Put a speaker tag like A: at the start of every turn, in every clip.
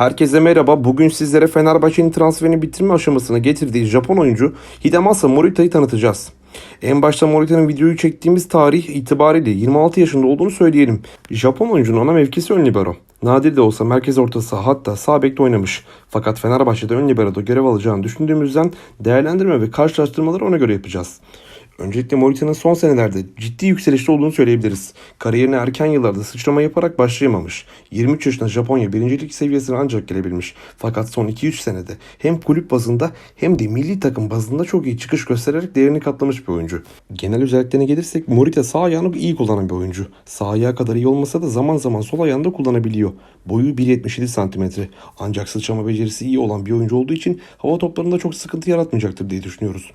A: Herkese merhaba. Bugün sizlere Fenerbahçe'nin transferini bitirme aşamasına getirdiği Japon oyuncu Hidemasa Morita'yı tanıtacağız. En başta Morita'nın videoyu çektiğimiz tarih itibariyle 26 yaşında olduğunu söyleyelim. Japon oyuncunun ana mevkisi ön libero. Nadir de olsa merkez orta saha hatta sağ bekte oynamış. Fakat Fenerbahçe'de ön libero'da görev alacağını düşündüğümüzden değerlendirme ve karşılaştırmaları ona göre yapacağız. Öncelikle Morita'nın son senelerde ciddi yükselişte olduğunu söyleyebiliriz. Kariyerine erken yıllarda sıçrama yaparak başlayamamış. 23 yaşında Japonya birincilik seviyesine ancak gelebilmiş. Fakat son 2-3 senede hem kulüp bazında hem de milli takım bazında çok iyi çıkış göstererek değerini katlamış bir oyuncu. Genel özelliklerine gelirsek Morita sağ ayağını iyi kullanan bir oyuncu. Sağ ayağı kadar iyi olmasa da zaman zaman sol ayağını da kullanabiliyor. Boyu 1.77 cm. Ancak sıçrama becerisi iyi olan bir oyuncu olduğu için hava toplarında çok sıkıntı yaratmayacaktır diye düşünüyoruz.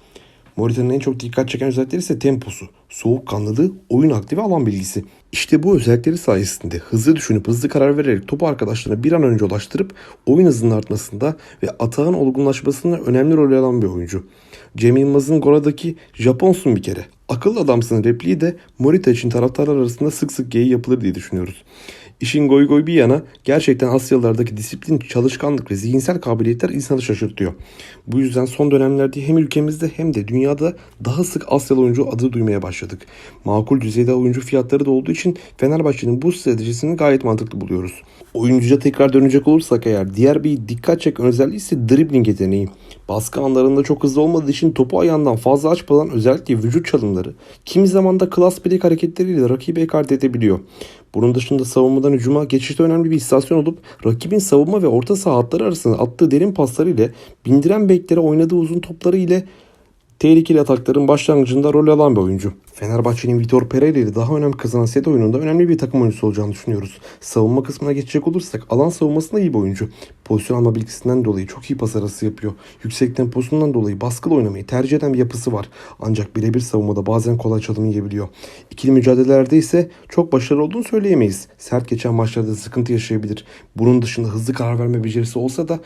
A: Morita'nın en çok dikkat çeken özellikleri ise temposu, soğukkanlılığı, oyun aktifi alan bilgisi. İşte bu özellikleri sayesinde hızlı düşünüp hızlı karar vererek topu arkadaşlarına bir an önce ulaştırıp oyun hızının artmasında ve atağın olgunlaşmasında önemli rol alan bir oyuncu. Cem Yılmaz'ın Gora'daki Japonsun bir kere. Akıllı adamsın repliği de Morita için taraftarlar arasında sık sık geyi yapılır diye düşünüyoruz. İşin goy goy bir yana gerçekten Asyalılardaki disiplin, çalışkanlık ve zihinsel kabiliyetler insanı şaşırtıyor. Bu yüzden son dönemlerde hem ülkemizde hem de dünyada daha sık Asyalı oyuncu adı duymaya başladık. Makul düzeyde oyuncu fiyatları da olduğu için Fenerbahçe'nin bu stratejisini gayet mantıklı buluyoruz. Oyuncuya tekrar dönecek olursak eğer diğer bir dikkat çeken özelliği ise dribbling yeteneği. Baskı anlarında çok hızlı olmadığı için topu ayağından fazla açmadan özellikle vücut çalımları, kimi zaman da klas bilek hareketleriyle rakibi ekarte edebiliyor. Bunun dışında savunmadan hücuma geçişte önemli bir istasyon olup rakibin savunma ve orta saha hatları arasında attığı derin pasları ile bindiren beklere oynadığı uzun topları ile tehlikeli atakların başlangıcında rol alan bir oyuncu. Fenerbahçe'nin Vitor Pereira ile daha önemli kazanan set oyununda önemli bir takım oyuncusu olacağını düşünüyoruz. Savunma kısmına geçecek olursak alan savunmasında iyi bir oyuncu. Pozisyon alma bilgisinden dolayı çok iyi pas arası yapıyor. Yüksek temposundan dolayı baskılı oynamayı tercih eden bir yapısı var. Ancak birebir savunmada bazen kolay çalım yiyebiliyor. İkili mücadelelerde ise çok başarılı olduğunu söyleyemeyiz. Sert geçen maçlarda sıkıntı yaşayabilir. Bunun dışında hızlı karar verme becerisi olsa da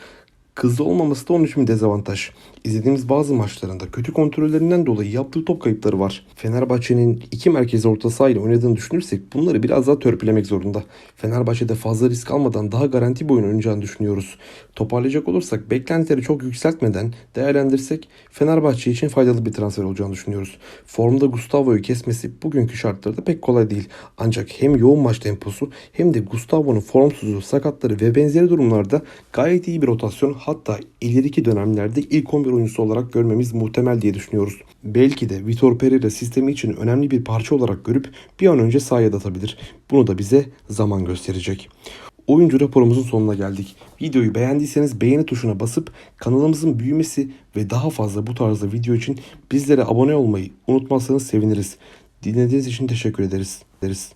A: Hızlı olmaması da onun için bir dezavantaj. İzlediğimiz bazı maçlarında kötü kontrollerinden dolayı yaptığı top kayıpları var. Fenerbahçe'nin iki merkez orta saha ile oynadığını düşünürsek bunları biraz daha törpülemek zorunda. Fenerbahçe'de fazla risk almadan daha garanti bir oyun oynayacağını düşünüyoruz. Toparlayacak olursak beklentileri çok yükseltmeden değerlendirsek Fenerbahçe için faydalı bir transfer olacağını düşünüyoruz. Formda Gustavo'yu kesmesi bugünkü şartlarda pek kolay değil. Ancak hem yoğun maç temposu hem de Gustavo'nun formsuzluğu, sakatları ve benzeri durumlarda gayet iyi bir rotasyon hatta ileriki dönemlerde ilk 11 oyuncusu olarak görmemiz muhtemel diye düşünüyoruz. Belki de Vitor Pereira sistemi için önemli bir parça olarak görüp bir an önce sahaya atabilir. Bunu da bize zaman gösterecek. Oyuncu raporumuzun sonuna geldik. Videoyu beğendiyseniz beğeni tuşuna basıp kanalımızın büyümesi ve daha fazla bu tarzda video için bizlere abone olmayı unutmazsanız seviniriz. Dinlediğiniz için teşekkür ederiz. ederiz.